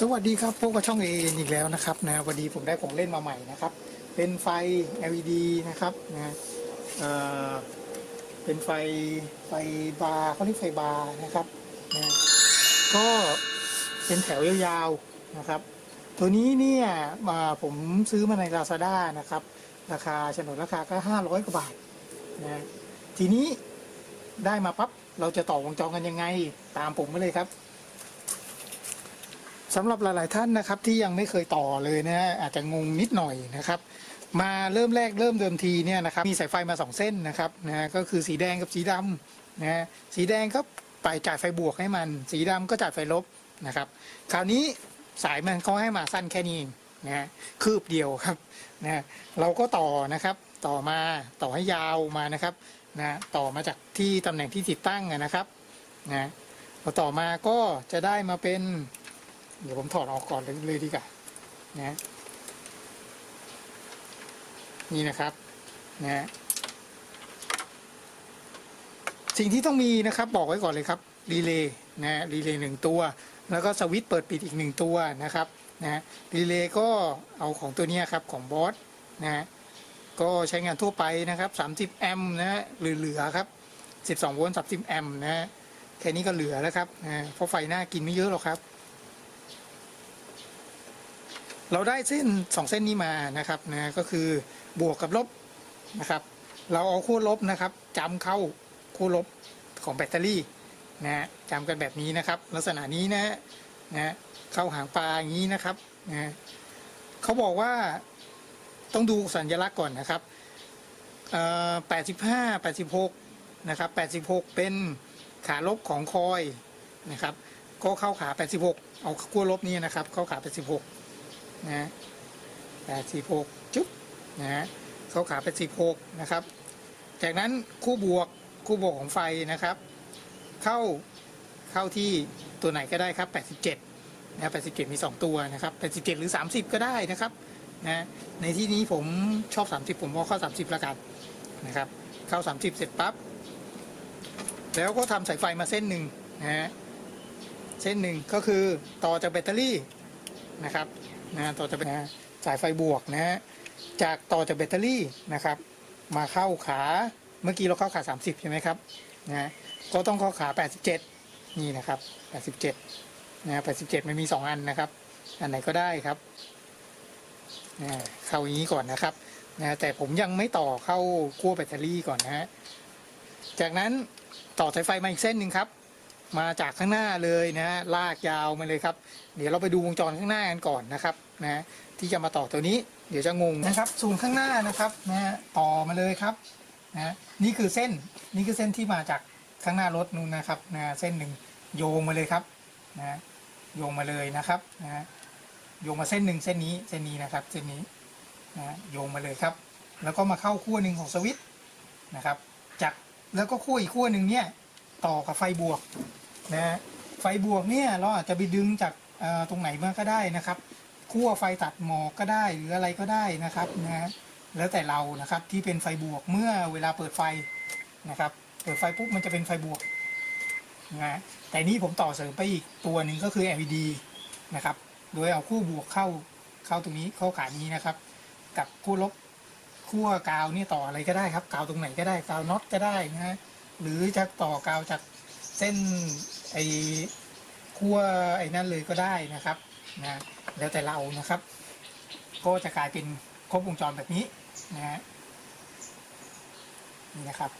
สวัสดีครับพวกกับช่องเออีกแล้วนะครับนะวันนี้ผมได้ของเล่นมาใหม่นะครับ เป็นไฟ LED นะครับนะเอ่อเป็นไฟไฟบาร์เขาเรียกไฟบาร์นะครับนะก็เป็นแถวยาวๆนะครับ ตัวนี้เนี่ยมาผมซื้อมาใน Lazada นะครับ ราคาฉนวนราคาก็ 500 กว่าบาทนะทีนี้ได้มาปั๊บเราจะต่อวงจรกันยังไง ตามผมมาเลยครับ สำหรับหลาย ๆ ท่านนะครับที่ยังไม่เคยต่อเลยนะฮะอาจจะงงนิดหน่อยนะครับ มาเริ่มแรกเริ่มเดิมทีเนี่ยนะครับมีสายไฟมาสองเส้นนะครับนะฮะก็คือสีแดงกับสีดำนะฮะสีแดงก็ไปจ่ายไฟบวกให้มัน สีดำก็จ่ายไฟลบนะครับ คราวนี้สายมันเขาให้มาสั้นแค่นี้นะฮะคืบเดียวครับนะเราก็ต่อนะครับต่อมาต่อให้ยาวมานะครับนะต่อมาจากที่ตำแหน่งที่ติดตั้งนะครับนะพอต่อมาก็จะได้มาเป็น เดี๋ยวผมถอดออกก่อนเลยดีกว่านะนี่นะครับนะสิ่งที่ต้องมีนะครับบอกไว้ก่อนเลยครับรีเลย์นะรีเลย์หนึ่งตัว แล้วก็สวิตช์เปิดปิดอีกหนึ่งตัวนะครับนะรีเลย์ก็เอาของตัวนี้ครับของบอสนะก็ใช้งานทั่วไปนะครับ 30 แอมป์นะเหลือๆครับ 12 โวลต์ 30 แอมป์นะฮะแค่นี้ก็เหลือแล้วครับนะเพราะไฟหน้ากินไม่เยอะหรอกครับ เราได้เส้นสองเส้นนี้มานะครับนะก็คือบวกกับลบนะครับ เราเอาขั้วลบนะครับจำเข้าขั้วลบของแบตเตอรี่นะจำกันแบบนี้นะครับ ลักษณะนี้นะนะเข้าหางปลาอย่างนี้นะครับนะเขาบอกว่าต้องดูสัญลักษณ์ก่อนนะครับอ่อ85 86นะครับ86เป็นขาลบของคอยนะครับ ก็เข้าขา86เอาขั้วลบนี้นะครับ เข้าขา86 นะแปดสิบหกจุ๊บนะฮะเขาขาเป็นสิบหกนะครับ จากนั้นคู่บวกคู่บวกของไฟนะครับ เข้าเข้าที่ตัวไหนก็ได้ครับแปดสิบเจ็ดนะแปดสิบเจ็ดมีสองตัวนะครับแปดสิบเจ็ดหรือสามสิบก็ได้นะครับนะในที่นี้ผมชอบสามสิบผมว่าเข้าสามสิบละกันนะครับ เข้าสามสิบเสร็จปั๊บแล้วก็ทำสายไฟมาเส้นหนึ่งนะฮะเส้นหนึ่งก็คือต่อจากแบตเตอรี่นะครับ นะต่อจะเป็นะสายไฟบวกนะฮะจากต่อจากแบตเตอรี่นะครับ มาเข้าขาเมื่อกี้เราเข้าขา 30 ใช่ไหมครับนะก็ต้องเข้าขา 87 นี่นะครับ 87นะ87 มันมี 2 อันนะครับ อันไหนก็ได้ครับนะเข้าอย่างนี้ก่อนนะครับนะแต่ผมยังไม่ต่อเข้าขั้วแบตเตอรี่ก่อนนะฮะจากนั้นต่อสายไฟมาอีกเส้นหนึ่งครับ มาจากข้างหน้าเลยนะฮะลากยาวมาเลยครับ เดี๋ยวเราไปดูวงจรข้างหน้ากันก่อนนะครับ นะที่จะมาต่อตัวนี้ เดี๋ยวจะงงนะครับส่วนข้างหน้านะครับนะฮะต่อมาเลยครับนะนี่คือเส้นนี่คือเส้นที่มาจากข้างหน้ารถนู่นนะครับนะเส้นหนึ่งโยงมาเลยครับนะโยงมาเลยนะครับนะโยงมาเส้นหนึ่งเส้นนี้เส้นนี้นะครับเส้นนี้นะโยงมาเลยครับ แล้วก็มาเข้าขั้วหนึ่งของสวิตช์นะครับ จากแล้วก็ขั้วอีกขั้วหนึ่งเนี่ยต่อกับไฟบวกนะไฟบวกเนี่ยเราอาจจะไปดึงจากตรงไหนมาก็ได้นะครับ ขั้วไฟตัดหมอกก็ได้หรืออะไรก็ได้นะครับนะฮะแล้วแต่เรานะครับที่เป็นไฟบวกเมื่อเวลาเปิดไฟนะครับ เปิดไฟปุ๊บมันจะเป็นไฟบวกนะฮะแต่นี้ผมต่อเสริมไปอีกตัวหนึ่งก็คือ LED นะครับ โดยเอาคู่บวกเข้าเข้าตรงนี้เข้าขานี้นะครับ กับคู่ลบขั้วกาวนี่ต่ออะไรก็ได้ครับกาวตรงไหนก็ได้กาวน็อตก็ได้นะฮะหรือจะต่อกาวจากเส้นไอ้ขั้วไอ้นั่นเลยก็ได้นะครับ นะแล้วแต่เรานะครับ ก็จะกลายเป็นครบวงจรแบบนี้นะฮะนี่นะครับ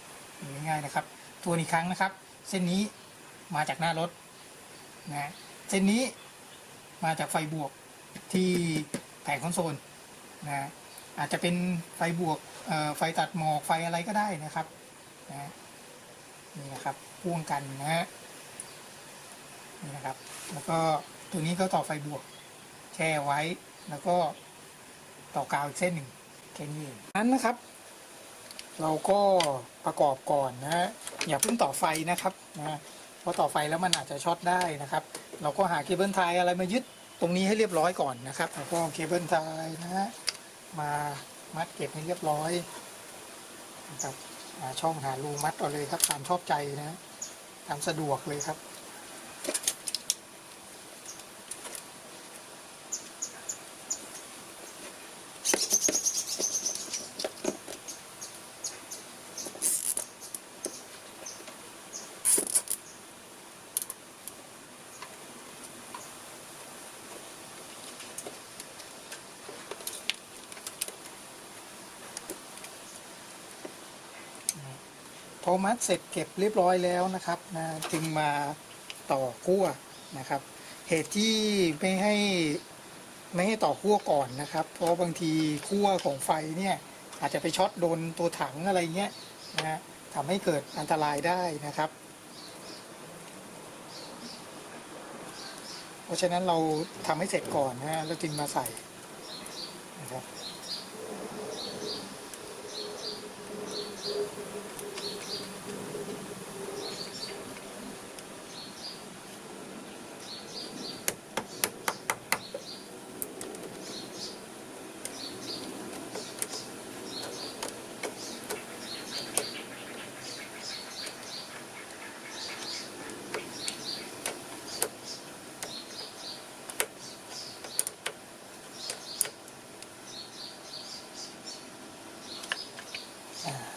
ง่ายๆนะครับทวนอีกครั้งนะครับ เส้นนี้มาจากหน้ารถนะเส้นนี้มาจากไฟบวกที่แผงคอนโซลนะอาจจะเป็นไฟบวกไฟตัดหมอกไฟอะไรก็ได้นะครับนะนี่นะครับพ่วงกันนะฮะนี่นะครับ แล้วก็ ตัวนี้ก็ต่อไฟบวก แช่ไว้ แล้วก็ต่อกาวอีกเส้นหนึ่งแค่นี้เองนั้นนะครับ เราก็ประกอบก่อนนะ อย่าเพิ่งต่อไฟนะครับนะเพราะต่อไฟแล้วมันอาจจะช็อตได้นะครับ เราก็หาเคเบิลไทยอะไรมายึดตรงนี้ให้เรียบร้อยก่อนนะครับแล้วก็เคเบิลไทยนะฮะมามัดเก็บให้เรียบร้อยนะครับหาช่องหารูมัดเอาเลยครับตามชอบใจนะตามสะดวกเลยครับ พอมัดเสร็จเก็บเรียบร้อยแล้วนะครับนะจึงมาต่อขั้วนะครับ เหตุที่ไม่ให้ไม่ให้ต่อขั้วก่อนนะครับ เพราะบางทีขั้วของไฟเนี่ยอาจจะไปช็อตโดนตัวถังอะไรเงี้ยนะทำให้เกิดอันตรายได้นะครับ เพราะฉะนั้นเราทำให้เสร็จก่อนนะแล้วจึงมาใส่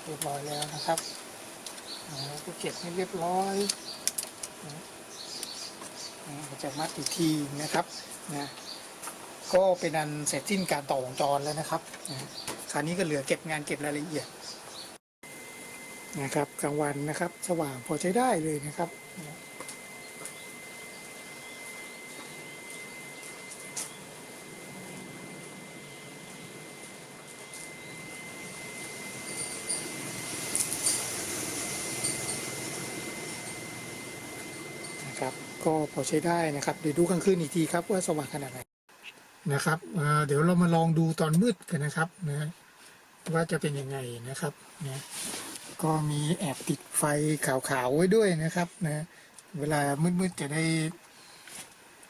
เรียบร้อยแล้วนะครับก็เก็บให้เรียบร้อยจะมัดอีกทีนะครับนะก็เป็นอันเสร็จสิ้นการต่อวงจรแล้วนะครับนะคราวนี้ก็เหลือเก็บงานเก็บรายละเอียดนะครับกลางวันนะครับ สว่างพอใช้ได้เลยนะครับ นะครับ ก็พอใช้ได้นะครับ เดี๋ยวดูกลางคืนอีกทีครับว่าสว่างขนาดไหนนะครับเเดี๋ยวเรามาลองดูตอนมืดกันนะครับนะว่าจะเป็นยังไงนะครับนะก็มีแอบติดไฟขาวๆไว้ด้วยนะครับนะเวลามืดๆจะได้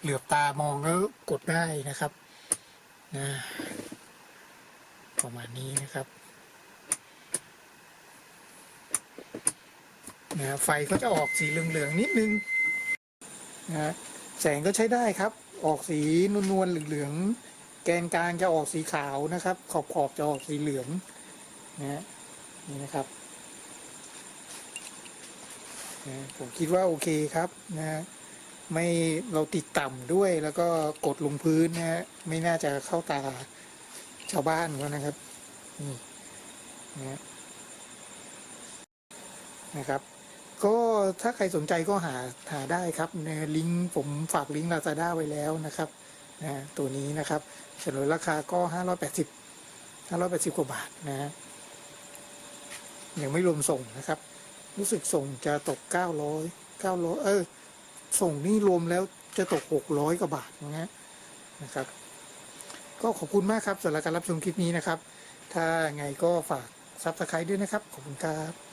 เหลือบตามองแล้วกดได้นะครับนะประมาณนี้นะครับนะไฟก็จะออกสีเหลืองๆนิดนึง นะฮะแสงก็ใช้ได้ครับ ออกสีนวลๆเหลืองๆแกนกลางจะออกสีขาวนะครับ ขอบขอบๆจะออกสีเหลืองนะฮะนี่นะครับนะผมคิดว่าโอเคครับนะฮะไม่เราติดต่ำด้วยแล้วก็กดลงพื้นนะฮะไม่น่าจะเข้าตาชาวบ้านเขานะครับนี่นะฮะนะครับ ก็ถ้าใครสนใจก็หาหาได้ครับในลิงก์ผมฝากลิงก์ Lazada ไว้แล้วนะครับนะตัวนี้นะครับเฉลยราคาก็ 580 580 กว่าบาทนะฮะยังไม่รวมส่งนะครับ รู้สึกส่งจะตก 900 900 เออ ส่งนี่รวมแล้วจะตก 600 กว่าบาทนะฮะนะครับ ก็ขอบคุณมากครับสำหรับการรับชมคลิปนี้นะครับ ถ้าไงก็ฝากซับสไครต์ด้วยนะครับ ขอบคุณครับ